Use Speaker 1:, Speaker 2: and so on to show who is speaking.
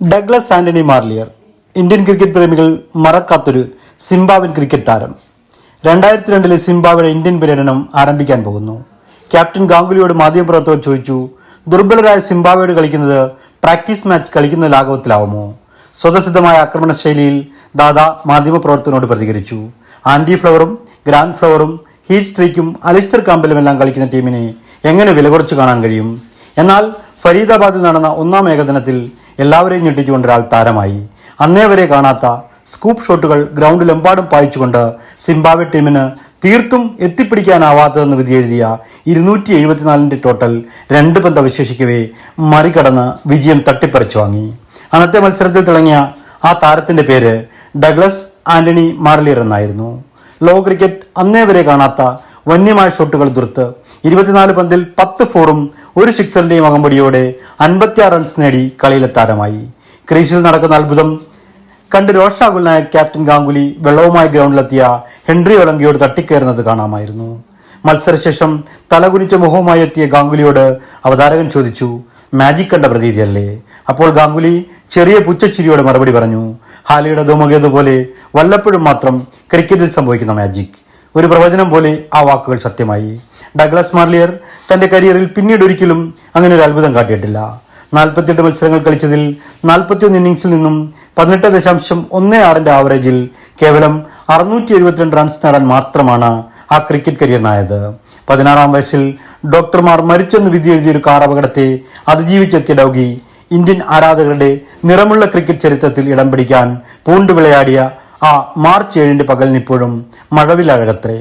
Speaker 1: Douglas Anthony Marillier Indian cricket പ്രേമികൾ മറക്കാത്തൊരു Zimbabwean cricket താരം. രണ്ടായിരത്തി രണ്ടിലെ സിംബാബ്വയുടെ ഇന്ത്യൻ പര്യടനം ആരംഭിക്കാൻ പോകുന്നു. ക്യാപ്റ്റൻ ഗാംഗുലിയോട് മാധ്യമപ്രവർത്തകർ ചോദിച്ചു ദുർബലരായ സിംബാബ്വയോട് കളിക്കുന്നത് പ്രാക്ടീസ് മാച്ച് കളിക്കുന്ന ലാഘവത്തിലാവുമോ? സ്വതസിദ്ധമായ ആക്രമണ ശൈലിയിൽ ദാദ മാധ്യമപ്രവർത്തകനോട് പ്രതികരിച്ചു. ആന്റി ഫ്ലവറും ഗ്രാൻഡ് ഫ്ലവറും ഹീറ്റ് സ്ട്രീക്കും അലിസ്റ്റർ കാമ്പലുമെല്ലാം കളിക്കുന്ന ടീമിനെ എങ്ങനെ വില കുറച്ച് കാണാൻ കഴിയും? എന്നാൽ ഫരീദാബാദിൽ നടന്ന ഒന്നാം ഏകദിനത്തിൽ എല്ലാവരെയും ഞെട്ടിച്ചുകൊണ്ട് ഒരാൾ താരമായി. അന്നേ വരെ കാണാത്ത സ്കൂപ്പ് ഷോട്ടുകൾ ഗ്രൗണ്ടിലെമ്പാടും പായിച്ചുകൊണ്ട് സിംബാബ്വെ ടീമിന് തീർത്തും എത്തിപ്പിടിക്കാനാവാത്തതെന്ന് വിധിയെഴുതിയ ഇരുന്നൂറ്റി എഴുപത്തിനാലിന്റെ ടോട്ടൽ രണ്ട് പന്ത് അവശേഷിക്കവേ മറികടന്ന് വിജയം തട്ടിപ്പറിച്ചു വാങ്ങി. അന്നത്തെ മത്സരത്തിൽ തിളങ്ങിയ ആ താരത്തിന്റെ പേര് ഡഗ്ലസ് ആന്റണി മാർലിയർ എന്നായിരുന്നു. ലോക ക്രിക്കറ്റ് അന്നേ വരെ കാണാത്ത വന്യമായ ഷോട്ടുകൾ ദുർത്ത് ഇരുപത്തിനാല് പന്തിൽ പത്ത് ഫോറും ഒരു സിക്സറിന്റെയും അകമ്പടിയോടെ അൻപത്തിയാറ് റൺസ് നേടി കളിയിലെ താരമായി. ക്രീസിൽ നടക്കുന്ന അത്ഭുതം കണ്ട് രോഷാകുലനായ ക്യാപ്റ്റൻ ഗാംഗുലി വെള്ളവുമായി ഗ്രൗണ്ടിലെത്തിയ ഹെൻറി ഒളങ്കിയോട് തട്ടിക്കയറുന്നത് കാണാമായിരുന്നു. മത്സരശേഷം തലകുനിച്ച മുഖവുമായി എത്തിയ ഗാംഗുലിയോട് അവതാരകൻ ചോദിച്ചു മാജിക് കണ്ട പ്രതീതിയല്ലേ? അപ്പോൾ ഗാംഗുലി ചെറിയ പുച്ചച്ചിരിയോടെ മറുപടി പറഞ്ഞു ഹാലിയുടെ ധൂമകേതു പോലെ വല്ലപ്പോഴും മാത്രം ക്രിക്കറ്റിൽ സംഭവിക്കുന്ന മാജിക് ഒരു പ്രവചനം പോലെ ആ വാക്കുകൾ സത്യമായി. ഡഗ്ലസ് മാർലിയർ തന്റെ കരിയറിൽ പിന്നീട് ഒരിക്കലും അങ്ങനെ ഒരു അത്ഭുതം കാട്ടിയിട്ടില്ല. നാൽപ്പത്തിയെട്ട് മത്സരങ്ങൾ കളിച്ചതിൽ നാൽപ്പത്തിയൊന്ന് ഇന്നിംഗ്സിൽ നിന്നും പതിനെട്ട് ദശാംശം ഒന്ന് ആറിന്റെ ആവറേജിൽ കേവലം അറുന്നൂറ്റി എഴുപത്തിരണ്ട് റൺസ് നേടാൻ മാത്രമാണ് ആ ക്രിക്കറ്റ് കരിയറിനായത് പതിനാറാം വയസ്സിൽ ഡോക്ടർമാർ മരിച്ചെന്ന് വിധി എഴുതിയൊരു കാർ അപകടത്തെ അതിജീവിച്ചെത്തിയ ഡൗഗി ഇന്ത്യൻ ആരാധകരുടെ നിറമുള്ള ക്രിക്കറ്റ് ചരിത്രത്തിൽ ഇടം പിടിക്കാൻ പൂണ്ടു വിളയാടിയ ആ മാർച്ച് ഏഴിന്റെ പകലിനിപ്പോഴും മഴവിലഴകത്രേ